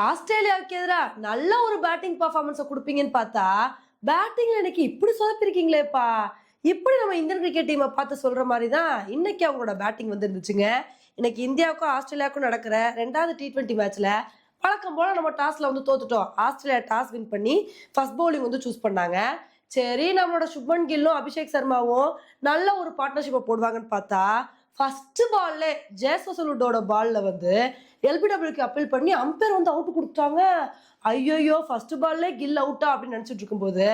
ஆஸ்திரேலியாவுக்கு எதிராக நல்ல ஒரு பேட்டிங் பர்ஃபார்மன்ஸை கொடுப்பீங்கன்னு பார்த்தா பேட்டிங்ல இன்னைக்கு இப்படி சொதப்பிருக்கீங்களேப்பா. இப்படி நம்ம இந்தியன் கிரிக்கெட் டீமை பார்த்து சொல்ற மாதிரி தான் இன்னைக்கு அவங்களோட பேட்டிங் வந்து இருந்துச்சுங்க இன்னைக்கு இந்தியாவுக்கும் ஆஸ்திரேலியாவுக்கும் நடக்கிற ரெண்டாவது டி டுவெண்ட்டி மேட்ச்ல வழக்கம் போல நம்ம டாஸ்ல வந்து தோத்துட்டோம். ஆஸ்திரேலியா டாஸ் வின் பண்ணி ஃபர்ஸ்ட் பவுலிங் வந்து சூஸ் பண்ணாங்க. சரி நம்மளோட சுப்மன் கில்லும் அபிஷேக் சர்மாவும் நல்ல ஒரு பார்ட்னர்ஷிப்பை போடுவாங்கன்னு பார்த்தா ஃபர்ஸ்ட் பால்ல ஜேசசலுடோட பால்ல வந்து எல்பிடபிள்யூக்கு அப்பீல் பண்ணி அம்பேர் வந்து அவுட் கொடுத்தாங்க ஐயோயோ ஃபர்ஸ்ட் பால்லே கில் அவுட்டா அப்படின்னு நினச்சிட்டு இருக்கும்போது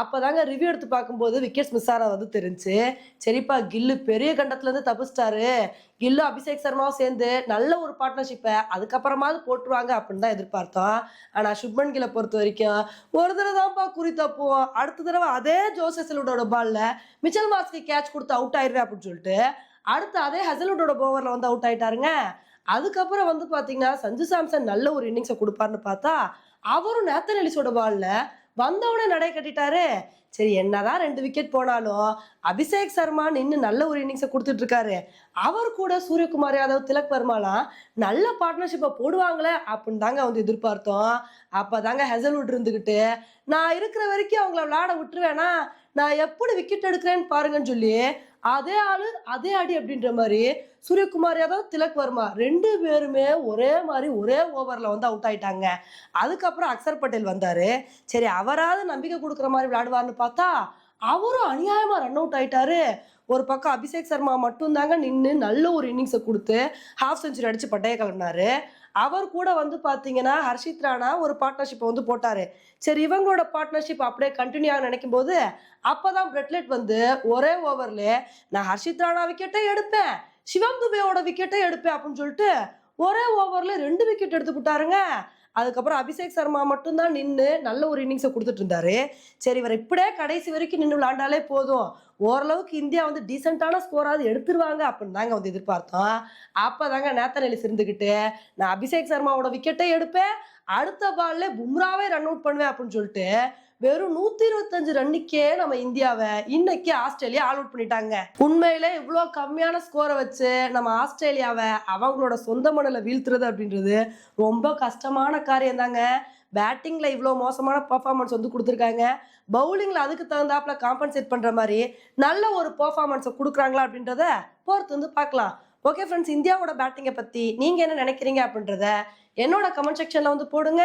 அப்போதாங்க ரிவ்யூ எடுத்து பார்க்கும்போது விக்கெட்ஸ் மிஸ் ஆன வந்து தெரிஞ்சு சரிப்பா கில்லு பெரிய கண்டத்துலேருந்து தப்பிச்சிட்டாரு. கில்லு அபிஷேக் சர்மாவும் சேர்ந்து நல்ல ஒரு பார்ட்னர்ஷிப்பை அதுக்கப்புறமாவது போட்டுருவாங்க அப்படின்னு தான் எதிர்பார்த்தோம். ஆனால் சுப்மன் கில்லை பொறுத்த வரைக்கும் ஒரு தடவை தான்ப்பா குறி தப்புவோம். அடுத்த தடவை அதே ஜோசஸலோட பால்ல மிச்சல் மாஸ்க்கு கேட்ச் கொடுத்து அவுட் ஆயிடுறேன் அப்படின்னு சொல்லிட்டு அடுத்து அதே ஹசல்வுட்டோட ஓவரில் வந்து அவுட் ஆயிட்டாருங்க. அதுக்கப்புறம் வந்து பார்த்தீங்கன்னா சஞ்சு சாம்சன் நல்ல ஒரு இன்னிங்ஸை கொடுப்பாருன்னு பார்த்தா அவரும் நேத்தன் எலிஸோட பாலில் வந்தவனே நடை கட்டிட்டாரு. சரி என்னதான் ரெண்டு விக்கெட் போனாலும் அபிஷேக் சர்மா நின்று நல்ல ஒரு இன்னிங்ஸை கொடுத்துட்டு இருக்காரு அவர் கூட சூரியகுமார் யாதவ் திலக் வர்மாலாம் நல்ல பார்ட்னர்ஷிப்பை போடுவாங்களே அப்படின்னு தாங்க வந்து எதிர்பார்த்தோம். அப்பதாங்க ஹெசல்வுட் இருந்துக்கிட்டு நான் இருக்கிற வரைக்கும் அவங்கள விளையாட விட்டுருவேனா? நான் எப்படி விக்கெட் எடுக்கிறேன்னு பாருங்கன்னு சொல்லி அதே ஆளு அதே அடி அப்படின்ற மாதிரி சூரியகுமார் யாதவ் திலக் வர்மா ரெண்டு பேருமே ஒரே மாதிரி ஒரே ஓவரில் வந்து அவுட் ஆயிட்டாங்க. அதுக்கப்புறம் அக்சர் பட்டேல் வந்தார். சரி அவராவது நம்பிக்கை கொடுக்குற மாதிரி விளையாடுவார்னு பார்த்தா அவரும் அநியாயமாக ரன் அவுட் ஆயிட்டாரு. ஒரு பக்கம் அபிஷேக் சர்மா மட்டும்தாங்க நின்று நல்ல ஒரு இன்னிங்ஸை கொடுத்து ஹாஃப் செஞ்சுரி அடிச்சு பட்டைய கிளம்பினாரு. அவர் கூட வந்து பார்த்தீங்கன்னா ஹர்ஷித் ராணா ஒரு பார்ட்னர்ஷிப்பை வந்து போட்டாரு. சரி இவங்களோட பார்ட்னர்ஷிப் அப்படியே கண்டினியூ ஆக நினைக்கும் போது அப்பதான் பிரெட்லெட் வந்து ஒரே ஓவர்ல நான் ஹர்ஷித் ராணா விக்கெட்டை எடுப்பேன். சிவம் துபேயோட விக்கெட்டை எடுப்பேன் அப்படின்னு சொல்லிட்டு ஒரே ஓவர்ல ரெண்டு விக்கெட் எடுத்து விட்டாருங்க அதுக்கப்புறம் அபிஷேக் சர்மா மட்டும்தான் நின்று நல்ல ஒரு இன்னிங்ஸை கொடுத்துட்டு இருந்தாரு சரி இவர் இப்படியே கடைசி வரைக்கும் நின்று விளாண்டாலே போதும். ஓரளவுக்கு இந்தியா வந்து டீசெண்டான ஸ்கோராவது எடுத்துருவாங்க அப்படின்னு தாங்க வந்து எதிர்பார்த்தோம். அப்பதாங்க நேத்தன் எலிஸ் இருந்துக்கிட்டு நான் அபிஷேக் சர்மாவோட விக்கெட்டை எடுப்பேன் அடுத்த பால்ல பும்ராவே ரன் அவுட் பண்ணுவேன் அப்படின்னு சொல்லிட்டு வெறும் நூத்தி இருபத்தஞ்சு ரன்னுக்கே நம்ம இந்தியாவை இன்னைக்கு ஆஸ்திரேலியா ஆல் அவுட் பண்ணிட்டாங்க. உண்மையில இவ்வளோ கம்மியான ஸ்கோரை வச்சு நம்ம ஆஸ்திரேலியாவை அவங்களோட சொந்த மணல வீழ்த்துறது அப்படின்றது ரொம்ப கஷ்டமான காரியம் தாங்க. பேட்டிங்கில் இவ்வளோ மோசமான பர்ஃபார்மன்ஸ் வந்து கொடுத்துருக்காங்க. பவுலிங்கில் அதுக்கு தகுந்தாப்புல காம்பன்சேட் பண்ணுற மாதிரி நல்ல ஒரு பர்ஃபார்மன்ஸை கொடுக்குறாங்களா அப்படின்றத பொறுத்து வந்து பார்க்கலாம். ஓகே ஃப்ரெண்ட்ஸ் இந்தியாவோட பேட்டிங்கை பற்றி நீங்கள் என்ன நினைக்கிறீங்க அப்படின்றத என்னோட கமெண்ட் செக்ஷனில் வந்து போடுங்க.